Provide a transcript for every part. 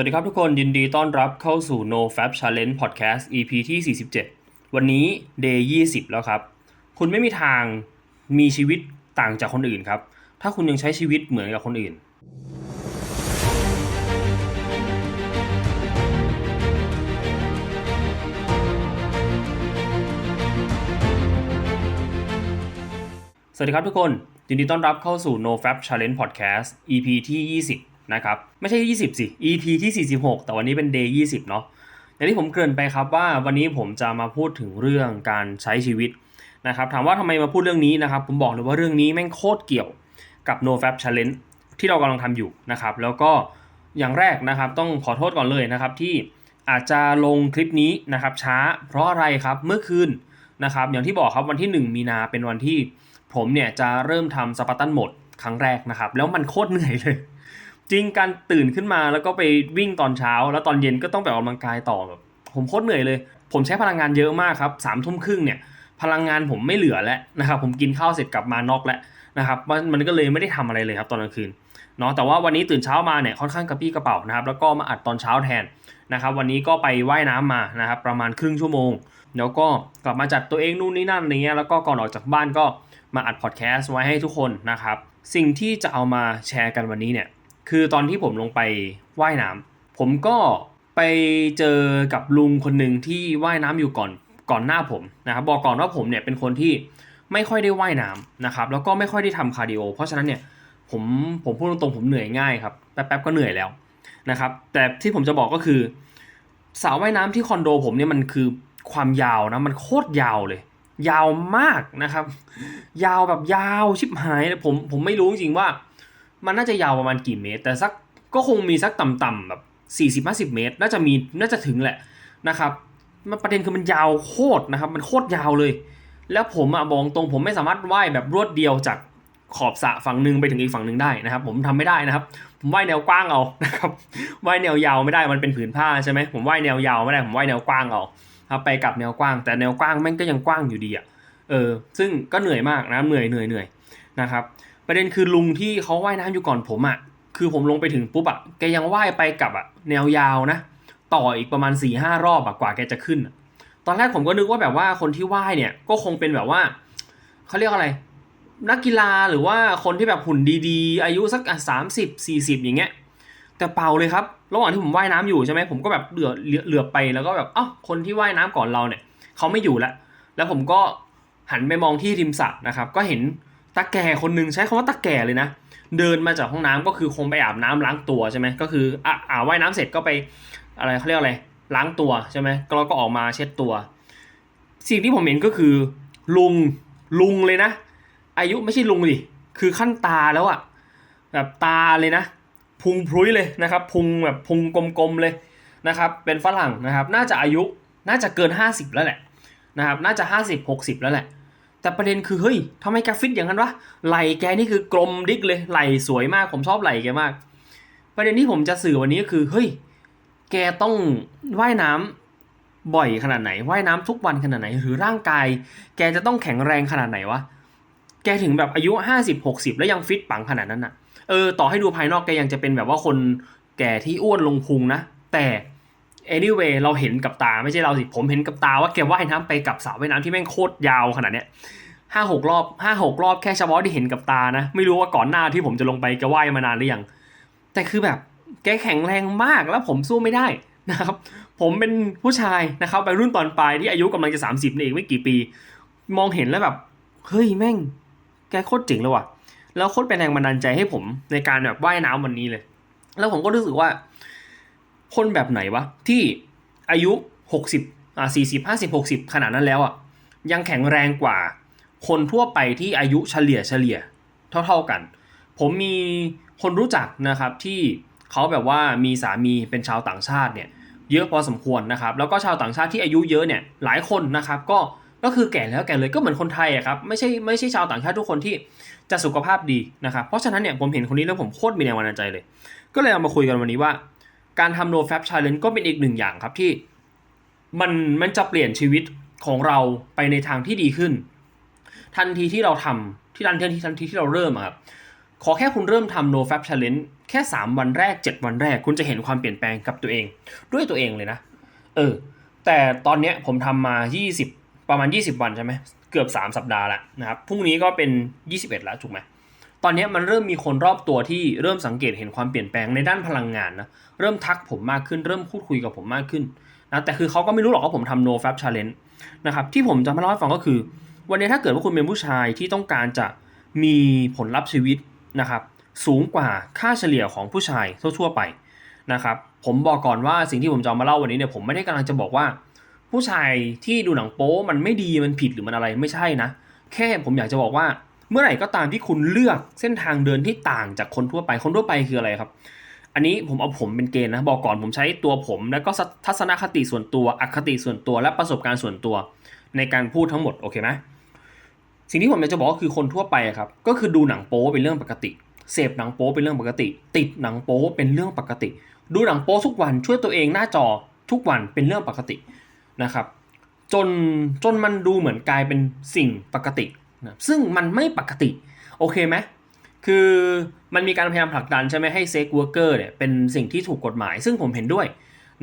วัสดีครับทุกคนยินดีต้อนรับเข้าสู่ No Fab Challenge Podcast EP ที่ 47 วันนี้ Day 20 แล้วครับ คุณไม่มีทางมีชีวิตต่างจากคนอื่นครับ ถ้าคุณยังใช้ชีวิตเหมือนกับคนอื่น สวัสดีครับทุกคนยินดีต้อนรับเข้าสู่ No Fab Challenge Podcast EP ที่ 20 นะครับ ไม่ใช่ 20 สิ EP ที่ 46 แต่วันนี้เป็น Day 20 เนาะอย่างที่ผมเกริ่นไปครับว่าวันนี้ผมจะมาพูดถึงเรื่องการใช้ชีวิตนะครับ ถามว่าทำไมมาพูดเรื่องนี้นะครับ ผมบอกเลยว่าเรื่องนี้แม่งโคตรเกี่ยวกับ No Fab Challenge ที่เรากำลังทำอยู่นะครับ แล้วก็อย่างแรกนะครับต้องขอโทษก่อนเลยนะครับที่อาจจะลงคลิปนี้นะครับช้า เพราะอะไรครับเมื่อคืนนะครับอย่างที่บอกครับวันที่ 1 มีนาเป็นวันที่ผมเนี่ยจะเริ่มทำสปาร์ตันโหมดครั้งแรกนะครับ แล้วมันโคตรเหนื่อยเลย จริงการตื่นขึ้นมาแล้วก็ไปวิ่งตอนเช้า แล้วตอนเย็นก็ต้องไปออกกำลังกายต่อแบบผมโคตรเหนื่อยเลย ผมใช้พลังงานเยอะมากครับสามทุ่มครึ่งเนี่ยพลังงานผมไม่เหลือแล้วนะครับผมกินข้าวเสร็จกลับมานอกแล้วนะครับมันมันก็เลยไม่ได้ทำอะไรเลยครับตอนกลางคืนเนาะแต่ว่าวันนี้ตื่นเช้ามาเนี่ยค่อนข้างกระปี้กระเป๋านะครับแล้วก็มาอัดตอนเช้าแทนนะครับวันนี้ก็ไปว่ายน้ำมานะครับประมาณครึ่งชั่วโมง แล้วก็กลับมาจัดตัวเองนู่นนี่นั่นอะไรเงี้ยแล้วก็ก่อนออกจากบ้านก็มาอัดพอดแคสต์ไว้ให้ทุกคนนะครับสิ่งที่จะเอามาแชร์กันวันนี้เนี่ย คือตอนที่ผมลงไปว่ายน้ำผมก็ไปเจอกับลุงคนหนึ่งที่ว่ายน้ำอยู่ก่อนก่อนหน้าผมนะครับบอกก่อนว่าผมเนี่ยเป็นคนที่ไม่ค่อยได้ว่ายน้ำนะครับแล้วก็ไม่ค่อยได้ทำคาร์ดิโอเพราะฉะนั้นเนี่ยผมผมพูดตรงๆผมเหนื่อยง่ายครับแป๊บๆก็เหนื่อยแล้วนะครับแต่ที่ผมจะบอกก็คือสระว่ายน้ำที่คอนโดผมเนี่ยมันคือความยาวนะมันโคตรยาวเลย ยาวมากนะครับ ยาวแบบยาวชิบหายผมผมไม่รู้จริงว่า มันน่าจะยาวประมาณกี่เมตร แต่สักก็คงมีสักต่ำๆแบบ40-50เมตร น่าจะมีน่าจะถึงแหละนะครับ มันประเด็นคือมันยาวโคตรนะครับมันโคตรยาวเลย แล้วผมอะบอกตรงผมไม่สามารถว่ายแบบรวดเดียวจากขอบสะฝั่งหนึ่งไปถึงอีกฝั่งหนึ่งได้นะครับ ผมทำไม่ได้นะครับ ผมว่ายแนวกว้างเอานะครับว่ายแนวยาวไม่ได้มันเป็นผืนผ้าใช่ไหมผมว่ายแนวยาวไม่ได้ผมว่ายแนวกว้างเอาครับไปกับแนวกว้าง แต่แนวกว้างแม่งก็ยังกว้างอยู่ดีอะเออซึ่งก็เหนื่อยมากนะเหนื่อยเหนื่อยเหนื่อยนะครับ ประเด็นคือลุงที่เขาว่ายน้ำอยู่ก่อนผมอะ่ะ คือผมลงไปถึงปุ๊บอะ่ะแกยังว่ายไปกับอะ่ะแนวยาวนะ ต่ออีกประมาณ4ี่ห้ารอบอะกว่าแกจะขึ้น ตอนแรกผมก็นึกว่าแบบว่าคนที่ว่ายเนี่ยก็คงเป็นแบบว่าเขาเรียกอะไร นักกีฬาหรือว่าคนที่แบบหุ่นดีๆ อายุสักสามสิบสี่สิบอย่างเงี้ยแต่เปล่าเลยครับ ระหว่างที่ผมว่ายน้ำอยู่ใช่ไหมผมก็แบบเหลือเหลือไปแล้วก็แบบอ้าวคนที่ว่ายน้ำก่อนเราเนี่ยเขาไม่อยู่ล้วแล้วผมก็หันไปมองที่ริมสระนะครับ ก็เห็น ตาแก่คนหนึ่งใช้คำว่าตาแก่เลยนะ เดินมาจากห้องน้ำก็คือคงไปอาบน้ำล้างตัวใช่ไหมก็คืออะอ่าว่ายน้ำเสร็จก็ไปอะไรเขาเรียกอะไรล้างตัวใช่ไหมก็แล้วก็ออกมาเช็ดตัว สิ่งที่ผมเห็นก็คือ ลุงลุงเลยนะ อายุไม่ใช่ลุงดิคือขั้นตาแล้วอะแบบตาเลยนะ พุงพรุ้ยเลยนะครับ พุงแบบพุงกลมๆเลยนะครับ เป็นฝรั่งนะครับ น่าจะอายุน่าจะเกิน 50 แล้วแหละนะครับ น่าจะ 50 60 แล้วแหละ แต่ประเด็นคือเฮ้ยทำไมแกฟิตอย่างนั้นวะไหลแกนี่คือกลมดิกเลยไหลสวยมากผมชอบไหลแกมาก ประเด็นที่ผมจะสื่อวันนี้ก็คือเฮ้ยแกต้องว่ายน้ำบ่อยขนาดไหนว่ายน้ำทุกวันขนาดไหน หรือร่างกาย แกจะต้องแข็งแรงขนาดไหนวะแกถึงแบบอายุ50 60แล้วยังฟิตปังขนาดนั้นอะเออต่อให้ดูภายนอกแกยังจะเป็นแบบว่าคนแก่ที่อ้วนลงพุงนะแต่ anyway เราเห็นกับตาไม่ใช่เราสิ ผมเห็นกับตาว่าแกว่ายน้ำไปกับสระว่ายน้ำที่แม่งโคตรยาวขนาดเนี้ยห้าหกรอบห้าหกรอบแค่เฉพาะที่เห็นกับตานะ ไม่รู้ว่าก่อนหน้าที่ผมจะลงไปแกว่ายมานานหรือยัง แต่คือแบบแกแข็งแรงมากแล้วผมสู้ไม่ได้นะครับ ผมเป็นผู้ชายนะครับไปรุ่นตอนปลายที่อายุกำลังจะ 30นี่เองไม่กี่ปี มองเห็นแล้วแบบ เฮ้ยแม่ง แกโคตรเจ๋งเลยว่ะ แล้วโคตรเป็นแรงบันดาลใจให้ผมในการแบบว่ายน้ำวันนี้เลย แล้วผมก็รู้สึกว่า คนแบบไหนวะ ที่อายุ 60อ่า40 50 60 ขนาดนั้นแล้วอะยังแข็งแรงกว่า คนทั่วไปที่อายุเฉลี่ยเฉลี่ยเท่า ๆกัน ผมมีคนรู้จักนะครับที่เขาแบบว่ามีสามีเป็นชาวต่างชาติเนี่ยเยอะพอสมควรนะครับ แล้วก็ชาวต่างชาติที่อายุเยอะเนี่ยหลายคนนะครับก็ก็คือแก่แล้วแก่เลยก็เหมือนคนไทยอะครับไม่ใช่ไม่ใช่ชาวต่างชาติทุกคนที่จะสุขภาพดีนะครับเพราะฉะนั้นเนี่ยผมเห็นคนนี้แล้วผมโคตรมีแรงบันดาลใจเลย ก็เลยเอามาคุยกันวันนี้ว่า การทำ no fab challenge ก็เป็นอีกหนึ่งอย่างครับที่ มันมันจะเปลี่ยนชีวิตของเราไปในทางที่ดีขึ้น ทันทีที่เราทำที่ทันทีทันทีที่เราเริ่มครับขอแค่คุณเริ่มทำ no fab challenge แค่ 3 วันแรก 7 วันแรก คุณจะเห็นความเปลี่ยนแปลงกับตัวเอง ด้วยตัวเองเลยนะ เออ แต่ตอนเนี้ยผมทำมา 20 ประมาณ 20 วันใช่ไหมเกือบ 3 สัปดาห์แล้วนะครับพรุ่งนี้ก็เป็น 21 แล้วถูกไหม ตอนนี้มันเริ่มมีคนรอบตัวที่เริ่มสังเกตเห็นความเปลี่ยนแปลงในด้านพลังงานนะเริ่มทักผมมากขึ้นเริ่มพูดคุยกับผมมากขึ้นนะแต่คือเขาก็ไม่รู้หรอกว่าผมทำ no fab challenge นะครับที่ผมจะมาเล่าให้ฟังก็คือ วันนี้ถ้าเกิดว่าคุณเป็นผู้ชายที่ต้องการจะมีผลลัพธ์ชีวิตนะครับสูงกว่าค่าเฉลี่ยของผู้ชายทั่วๆไปนะครับผมบอกก่อนว่าสิ่งที่ผมจะมาเล่าวันนี้เนี่ยผมไม่ได้กำลังจะบอกว่า ผู้ชายที่ดูหนังโป๊มันไม่ดีมันผิดหรือมันอะไรไม่ใช่นะ แค่ผมอยากจะบอกว่า เมื่อไหร่ก็ตามที่คุณเลือกเส้นทางเดินที่ต่างจากคนทั่วไป คนทั่วไปคืออะไรครับ อันนี้ผมเอาผมเป็นเกณฑ์นะ บอกก่อนผมใช้ตัวผม แล้วก็ทัศนคติส่วนตัว อคติส่วนตัว และประสบการณ์ส่วนตัว ในการพูดทั้งหมด โอเคไหมสิ่งที่ผมอยากจะบอกก็คือคนทั่วไปครับ ก็คือดูหนังโป๊เป็นเรื่องปกติ เสพหนังโป๊เป็นเรื่องปกติ ติดหนังโป๊เป็นเรื่องปกติ ดูหนังโป๊ทุกวัน ช่วยตัวเองหน้าจอทุกวันเป็นเรื่องปกตินะครับ จนจนมันดูเหมือนกลายเป็นสิ่งปกติ นะซึ่งมันไม่ปกติ โอเคไหมคือมันมีการพยายามผลักดันใช่ไหมให้เซ็กเวิร์กเกอร์เนี่ยเป็นสิ่งที่ถูกกฎหมาย ซึ่งผมเห็นด้วย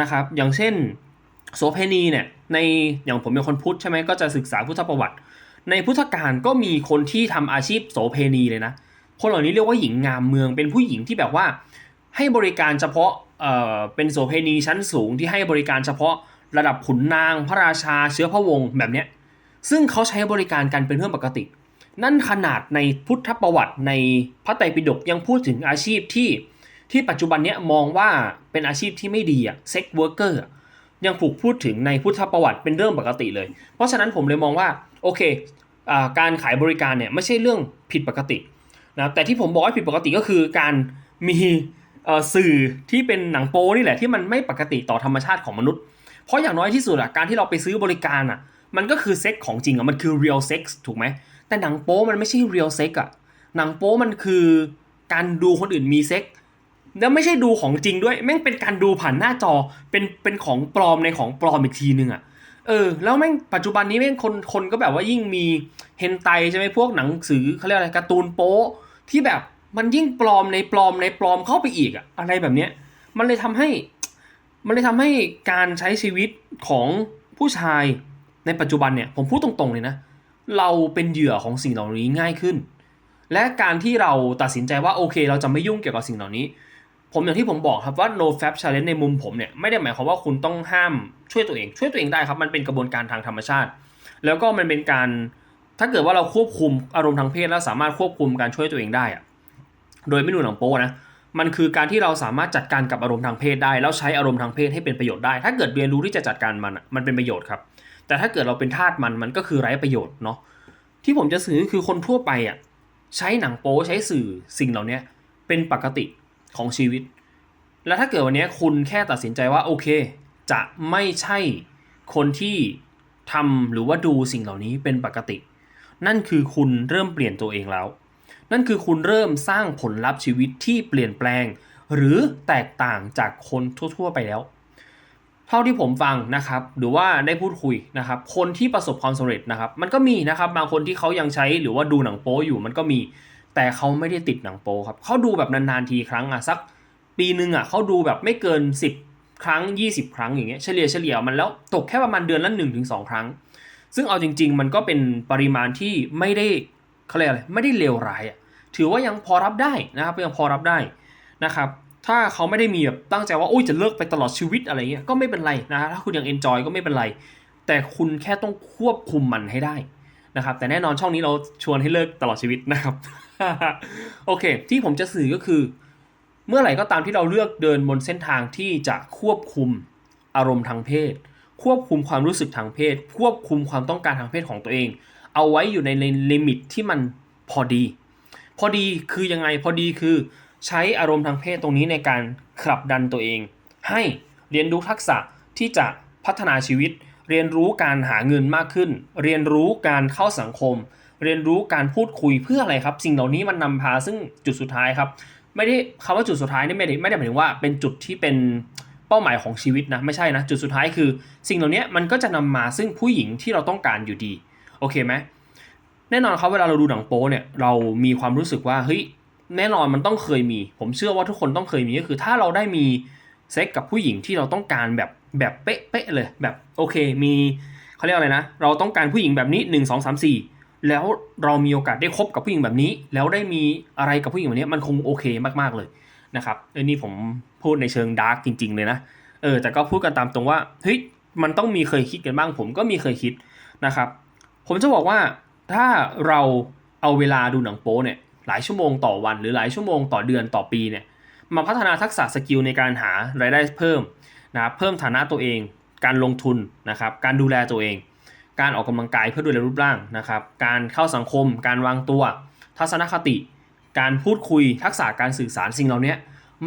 นะครับอย่างเช่นโสเพณีเนี่ยในอย่างผมเป็นคนพุทธใช่ไหมก็จะศึกษาพุทธประวัติ ในพุทธกาลก็มีคนที่ทำอาชีพโสเพณีเลยนะคนเหล่านี้เรียกว่าหญิงงามเมืองเป็นผู้หญิงที่แบบว่า ให้บริการเฉพาะเอ่อเป็นโสเพณีชั้นสูงที่ให้บริการเฉพาะระดับขุนนางพระราชาเชื้อพระวงศ์แบบเนี้ย ซึ่งเขาใช้บริการกันเป็นเรื่องปกติ นั่นขนาดในพุทธประวัติในพระไตรปิฎกยังพูดถึงอาชีพที่ที่ปัจจุบันเนี้ยมองว่าเป็นอาชีพที่ไม่ดีอะเซ็กเวิร์กเกอร์ยังถูกพูดถึงในพุทธประวัติเป็นเรื่องปกติเลย เพราะฉะนั้นผมเลยมองว่าโอเคอการขายบริการเนี่ยไม่ใช่เรื่องผิดปกตินะแต่ที่ผมบอกว่าผิดปกติก็คือการมีสื่อที่เป็นหนังโป๊นี่แหละที่มันไม่ปกติต่อธรรมชาติของมนุษย์ เพราะอย่างน้อยที่สุดอะการที่เราไปซื้อบริการอะ มันก็คือเซ็กของจริงอะมันคือ real sex ถูกไหม แต่หนังโป๊มันไม่ใช่ real sex อะหนังโป๊มันคือการดูคนอื่นมีเซ็กแล้วไม่ใช่ดูของจริงด้วยแม่งเป็นการดูผ่านหน้าจอเป็นเป็นของปลอมในของปลอมอีกทีนึงอะเออแล้วแม่งปัจจุบันนี้แม่งคนคนก็แบบว่ายิ่งมีเฮนไตใช่ไหมพวกหนังสือเขาเรียกอะไรการ์ตูนโป๊ที่แบบมันยิ่งปลอมในปลอมในปลอมเข้าไปอีกอะอะไรแบบเนี้ยมันเลยทำให้ มันเลยทำให้การใช้ชีวิตของผู้ชาย ในปัจจุบันเนี่ยผมพูดตรงๆเลยนะ เราเป็นเหยื่อของสิ่งเหล่านี้ง่ายขึ้น และการที่เราตัดสินใจว่าโอเค เราจะไม่ยุ่งเกี่ยวกับสิ่งเหล่านี้ ผมอย่างที่ผมบอกครับว่า no fab challenge ในมุมผมเนี่ยไม่ได้หมายความว่าคุณต้องห้ามช่วยตัวเอง ช่วยตัวเองได้ครับมันเป็นกระบวนการทางธรรมชาติ แล้วก็มันเป็นการถ้าเกิดว่าเราควบคุมอารมณ์ทางเพศแล้วสามารถควบคุมการช่วยตัวเองได้อะโดยไม่ดูหนังโป๊นะมันคือการที่เราสามารถจัดการกับอารมณ์ทางเพศได้ แล้วใช้อารมณ์ทางเพศให้เป็นประโยชน์ได้ ถ้าเกิดเรียนรู้ที่จะจัดการมันมันเป็นประโยชน์ครับ แต่ถ้าเกิดเราเป็นทาสมันมันก็คือไร้ประโยชน์เนาะที่ผมจะสื่อคือคนทั่วไปอะใช้หนังโป๊ใช้สื่อสิ่งเหล่านี้เป็นปกติของชีวิต แล้วถ้าเกิดวันนี้คุณแค่ตัดสินใจว่าโอเค จะไม่ใช่คนที่ทำหรือว่าดูสิ่งเหล่านี้เป็นปกติ นั่นคือคุณเริ่มเปลี่ยนตัวเองแล้ว นั่นคือคุณเริ่มสร้างผลลัพธ์ชีวิตที่เปลี่ยนแปลง หรือแตกต่างจากคนทั่ว ๆ ไปแล้ว ท่าที่ผมฟังนะครับหรือว่าได้พูดคุยนะครับคนที่ประสบความสำเร็จนะครับ มันก็มีนะครับบางคนที่เขายังใช้หรือว่าดูหนังโป๊อยู่มันก็มี แต่เขาไม่ได้ติดหนังโป๊ครับเขาดูแบบนานๆทีครั้งอะสักปีหนึ่งอะเขาดูแบบไม่เกิน 10 ครั้ง 20 ครั้งอย่างเงี้ยเฉลี่ยเฉลี่ยมันแล้วตกแค่ประมาณเดือนละ1-2 ครั้ง ซึ่งเอาจริง ๆ มันก็เป็นปริมาณที่ไม่ได้เขาเรียกอะไรไม่ได้เลวร้ายอะถือว่ายังพอรับได้นะครับยังพอรับได้นะครับ ถ้าเขาไม่ได้มีแบบตั้งใจว่าโอ้ยจะเลิกไปตลอดชีวิตอะไรเงี้ยก็ไม่เป็นไรนะถ้าคุณยังเอนจอยก็ไม่เป็นไร แต่คุณแค่ต้องควบคุมมันให้ได้นะครับ แต่แน่นอนช่องนี้เราชวนให้เลิกตลอดชีวิตนะครับ โอเค ที่ผมจะสื่อก็คือ เมื่อไหร่ก็ตามที่เราเลือกเดินบนเส้นทางที่จะควบคุมอารมณ์ทางเพศ ควบคุมความรู้สึกทางเพศ ควบคุมความต้องการทางเพศของตัวเอง เอาไว้อยู่ในลิมิตที่มันพอดี พอดีคือยังไงพอดีคือ ใช้อารมณ์ทางเพศตรงนี้ในการขับดันตัวเอง ให้เรียนรู้ทักษะที่จะพัฒนาชีวิต เรียนรู้การหาเงินมากขึ้น เรียนรู้การเข้าสังคม เรียนรู้การพูดคุยเพื่ออะไรครับ สิ่งเหล่านี้มันนำพาซึ่งจุดสุดท้ายครับ ไม่ได้คำว่าจุดสุดท้ายนี่ไม่ได้ไม่ได้หมายถึงว่าเป็นจุดที่เป็นเป้าหมายของชีวิตนะไม่ใช่นะจุดสุดท้ายคือ สิ่งเหล่านี้มันก็จะนำมาซึ่งผู้หญิงที่เราต้องการอยู่ดีโอเคไหมแน่นอนครับเวลาเราดูหนังโป๊เนี่ยเรามีความรู้สึกว่าเฮ้ย แน่นอนมันต้องเคยมี ผมเชื่อว่าทุกคนต้องเคยมีก็คือ ถ้าเราได้มีเซ็กกับผู้หญิงที่เราต้องการแบบแบบเป๊ะๆเลย แบบโอเค มีเขาเรียกอะไรนะ เราต้องการผู้หญิงแบบนี้หนึ่งสองสามสี่แล้วเรามีโอกาสได้คบกับผู้หญิงแบบนี้ แล้วได้มีอะไรกับผู้หญิงแบบนี้มันคงโอเคมากๆเลยนะครับเออนี่ผมพูดในเชิงดาร์กจริง ๆ เลยนะเออแต่ก็พูดกันตามตรงว่าเฮ้ยมันต้องมีเคยคิดกันบ้าง ผมก็มีเคยคิดนะครับ ผมจะบอกว่าถ้าเราเอาเวลาดูหนังโป๊เนี่ย หลายชั่วโมงต่อวัน หรือหลายชั่วโมงต่อเดือนต่อปีเนี่ยมาพัฒนาทักษะสกิลในการหารายได้เพิ่มนะครับเพิ่มฐานะตัวเอง การลงทุนนะครับการดูแลตัวเอง การออกกำลังกายเพื่อดูแลรูปร่างนะครับการเข้าสังคม การวางตัว ทัศนคติ การพูดคุยทักษะการสื่อสารสิ่งเหล่านี้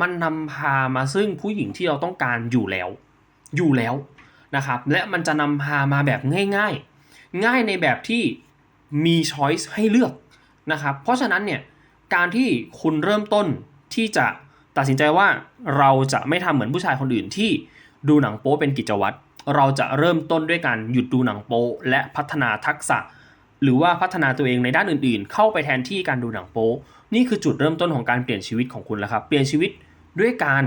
มันนำพามาซึ่งผู้หญิงที่เราต้องการอยู่แล้ว อยู่แล้วนะครับและมันจะนำพามาแบบง่าย ๆ ง่ายในแบบที่มีช้อยส์ให้เลือก นะครับ เพราะฉะนั้นเนี่ยการที่คุณเริ่มต้นที่จะตัดสินใจว่าเราจะไม่ทำเหมือนผู้ชายคนอื่นที่ดูหนังโป๊เป็นกิจวัตรเราจะเริ่มต้นด้วยการหยุดดูหนังโป๊และพัฒนาทักษะ หรือว่าพัฒนาตัวเองในด้านอื่นๆ เข้าไปแทนที่การดูหนังโป๊นี่คือจุดเริ่มต้นของการเปลี่ยนชีวิตของคุณแล้วครับ เปลี่ยนชีวิตด้วยการ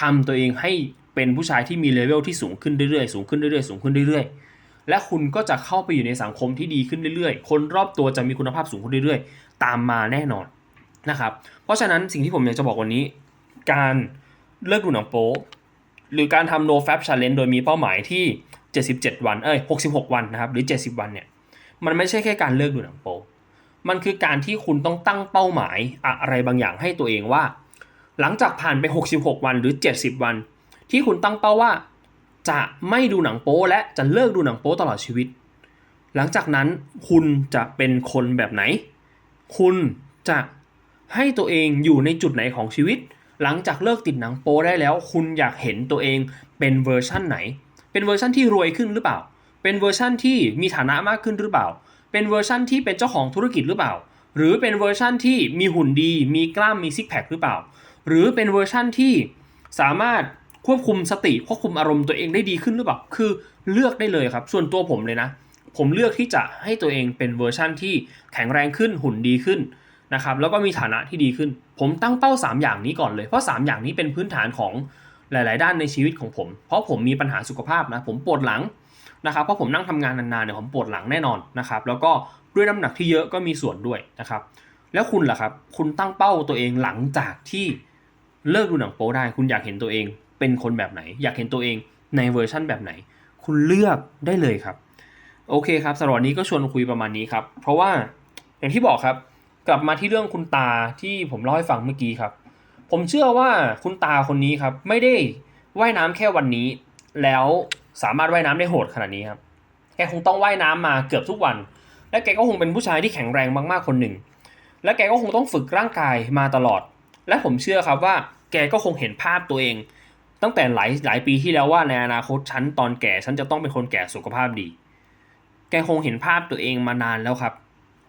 ทำตัวเองให้เป็นผู้ชายที่มีเลเวลที่สูงขึ้นเรื่อยๆ สูงขึ้นเรื่อยๆ สูงขึ้นเรื่อยๆ และคุณก็จะเข้าไปอยู่ในสังคมที่ดีขึ้นเรื่อยๆ คนรอบตัวจะมีคุณภาพสูงขึ้นเรื่อยๆ ตามมาแน่นอนนะครับ เพราะฉะนั้นสิ่งที่ผมอยากจะบอกวันนี้ การเลิกดูหนังโป๊หรือการทำ no fap challenge โดยมีเป้าหมายที่ 77 วันเอ้ย66 วันนะครับหรือ 70 วันเนี่ยมันไม่ใช่แค่การเลิกดูหนังโป๊มันคือการที่คุณต้องตั้งเป้าหมายอะไรบางอย่างให้ตัวเองว่า หลังจากผ่านไป 66 วันหรือ 70 วัน ที่คุณตั้งเป้าว่า จะไม่ดูหนังโป๊และจะเลิกดูหนังโป๊ตลอดชีวิต หลังจากนั้นคุณจะเป็นคนแบบไหน คุณจะให้ตัวเองอยู่ในจุดไหนของชีวิต หลังจากเลิกติดหนังโป๊ได้แล้ว คุณอยากเห็นตัวเองเป็นเวอร์ชั่นไหน เป็นเวอร์ชั่นที่รวยขึ้นหรือเปล่า เป็นเวอร์ชั่นที่มีฐานะมากขึ้นหรือเปล่า เป็นเวอร์ชั่นที่เป็นเจ้าของธุรกิจหรือเปล่า หรือเป็นเวอร์ชั่นที่มีหุ่นดี มีกล้ามมีซิกแพคหรือเปล่า หรือเป็นเวอร์ชั่นที่สามารถ ควบคุมสติควบคุมอารมณ์ตัวเองได้ดีขึ้นหรือเปล่าคือเลือกได้เลยครับ ส่วนตัวผมเลยนะ ผมเลือกที่จะให้ตัวเองเป็นเวอร์ชั่นที่แข็งแรงขึ้นหุ่นดีขึ้นนะครับแล้วก็มีฐานะที่ดีขึ้น ผมตั้งเป้า 3 อย่างนี้ก่อนเลยเพราะ 3 อย่างนี้เป็นพื้นฐานของหลาย ๆ ด้านในชีวิตของผม เพราะผมมีปัญหาสุขภาพนะผมปวดหลังนะครับเพราะผมนั่งทำงานนานๆเนี่ยผมปวดหลังแน่นอนนะครับแล้วก็ด้วยน้ำหนักที่เยอะก็มีส่วนด้วยนะครับแล้วคุณล่ะครับ คุณตั้งเป้าตัวเองหลังจากที่เลิกดูหนังโป๊ได้ คุณอยากเห็นตัวเอง เป็นคนแบบไหน อยากเห็นตัวเองในเวอร์ชั่นแบบไหน คุณเลือกได้เลยครับ โอเคครับสำหรับนนี้ก็ชวนคุยประมาณนี้ครับ เพราะว่าอย่างที่บอกครับ กลับมาที่เรื่องคุณตาที่ผมเล่าให้ฟังเมื่อกี้ครับ ผมเชื่อว่าคุณตาคนนี้ครับ ไม่ได้ว่ายน้ำแค่วันนี้ แล้วสามารถว่ายน้ำได้โหดขนาดนี้ครับแกคงต้องว่ายน้ำมาเกือบทุกวัน และแกก็คงเป็นผู้ชายที่แข็งแรงมากๆคนหนึ่ง และแกก็คงต้องฝึกร่างกายมาตลอด และผมเชื่อครับว่า แกก็คงเห็นภาพตัวเอง ตั้งแต่หลายหลายปีที่แล้วว่าในอนาคตฉันตอนแก่ฉันจะต้องเป็นคนแก่สุขภาพดี แกคงเห็นภาพตัวเองมานานแล้วครับ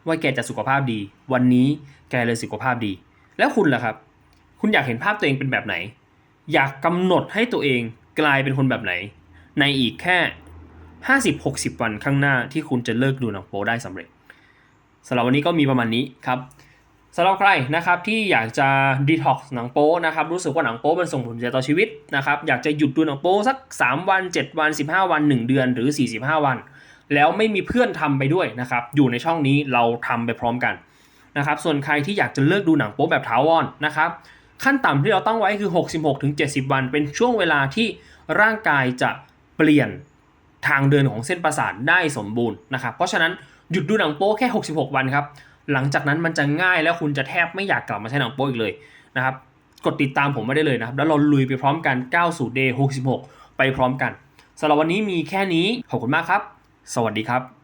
ว่าแกจะสุขภาพดี วันนี้แกเลยสุขภาพดี แล้วคุณล่ะครับ คุณอยากเห็นภาพตัวเองเป็นแบบไหน อยากกำหนดให้ตัวเองกลายเป็นคนแบบไหน ในอีกแค่ 50-60 วันข้างหน้าที่คุณจะเลิกดูหนังโป๊ได้สำเร็จสำหรับวันนี้ก็มีประมาณนี้ครับ สำหรับใครนะครับที่อยากจะดีท็อกซ์หนังโป๊นะครับรู้สึกว่าหนังโป๊มันส่งผลเสียต่อชีวิตนะครับอยากจะหยุดดูหนังโป๊สัก 3 วัน 7 วัน 15 วัน 1 เดือนหรือ 45 วัน แล้วไม่มีเพื่อนทำไปด้วยนะครับอยู่ในช่องนี้เราทำไปพร้อมกันนะครับส่วนใครที่อยากจะเลิกดูหนังโป๊แบบถาวรนะครับขั้นต่ำที่เราตั้งไว้คือ 66-70 วัน เป็นช่วงเวลาที่ร่างกายจะเปลี่ยนทางเดินของเส้นประสาทได้สมบูรณ์นะครับเพราะฉะนั้นหยุดดูหนังโป๊แค่ 66 วันครับ หลังจากนั้นมันจะง่ายแล้วคุณจะแทบไม่อยากกลับมาใช้หนังโป๊อีกเลยนะครับกดติดตามผมไม่ได้เลยนะครับแล้วเราลุยไปพร้อมกัน9สู่ day 66 ไปพร้อมกันสำหรับวันนี้มีแค่นี้ขอบคุณมากครับ สวัสดีครับ